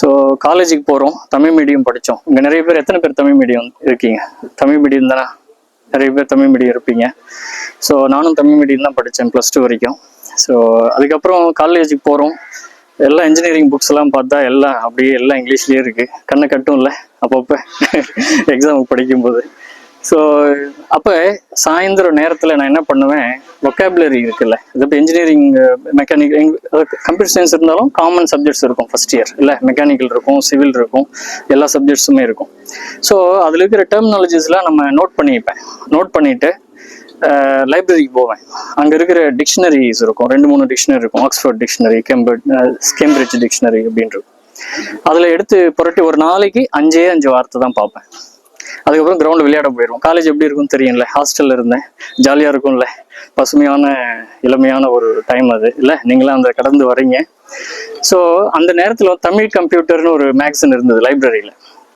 So காலேஜுக்கு போகிறோம் Tamil medium படித்தோம் இங்கே நிறைய பேர் எத்தனை பேர் தமிழ் மீடியம் இருக்கீங்க? தமிழ் மீடியம் தானே? நிறைய பேர் தமிழ் மீடியம் இருப்பீங்க. ஸோ நானும் தமிழ் மீடியம் தான் படித்தேன் ப்ளஸ் டூ வரைக்கும். ஸோ அதுக்கப்புறம் காலேஜுக்கு போகிறோம் எல்லா இன்ஜினியரிங் புக்ஸ் எல்லாம் பார்த்தா எல்லாம் அப்படியே எல்லாம் இங்கிலீஷ்லேயே இருக்குது கண்ணை கட்டும் இல்லை அப்பப்போ எக்ஸாமுக்கு படிக்கும்போது. ஸோ அப்போ சாயந்தரம் நேரத்தில் நான் என்ன பண்ணுவேன்? ஒக்காபுலரி இருக்குல்ல இது இப்போ இன்ஜினியரிங் மெக்கானிக் கம்ப்யூட்டர் சயின்ஸ் இருந்தாலும் காமன் சப்ஜெக்ட்ஸ் இருக்கும் ஃபஸ்ட் இயர் இல்லை மெக்கானிக்கல் இருக்கும் சிவில் இருக்கும் எல்லா சப்ஜெக்ட்ஸுமே இருக்கும். ஸோ அதில் இருக்கிற டெர்மினாலஜிஸ்லாம் நம்ம நோட் பண்ணிப்பேன் நோட் பண்ணிவிட்டு லைப்ரரிக்கு uh, போவேன். அங்கே இருக்கிற டிக்ஷனரிஸ் இருக்கும் ரெண்டு மூணு டிக்ஷனரி இருக்கும். Oxford dictionary Cambridge Cambridge dictionary அப்படின்னு இருக்கும். அதில் எடுத்து புரட்டி ஒரு நாளைக்கு அஞ்சே அஞ்சு வார்த்தை தான் பார்ப்பேன். அதுக்கப்புறம் கிரவுண்ட் விளையாட போயிடுவோம். காலேஜ் எப்படி இருக்கும்னு தெரியும்ல. ஹாஸ்டலில் இருந்தேன். ஜாலியாக இருக்கும்ல. பசுமையான இளமையான ஒரு டைம் அது. இல்லை நீங்களாம் அந்த கடந்து வரீங்க ஸோ அந்த நேரத்தில் தமிழ் கம்ப்யூட்டர்னு ஒரு மேக்சின் இருந்தது லைப்ரரியில்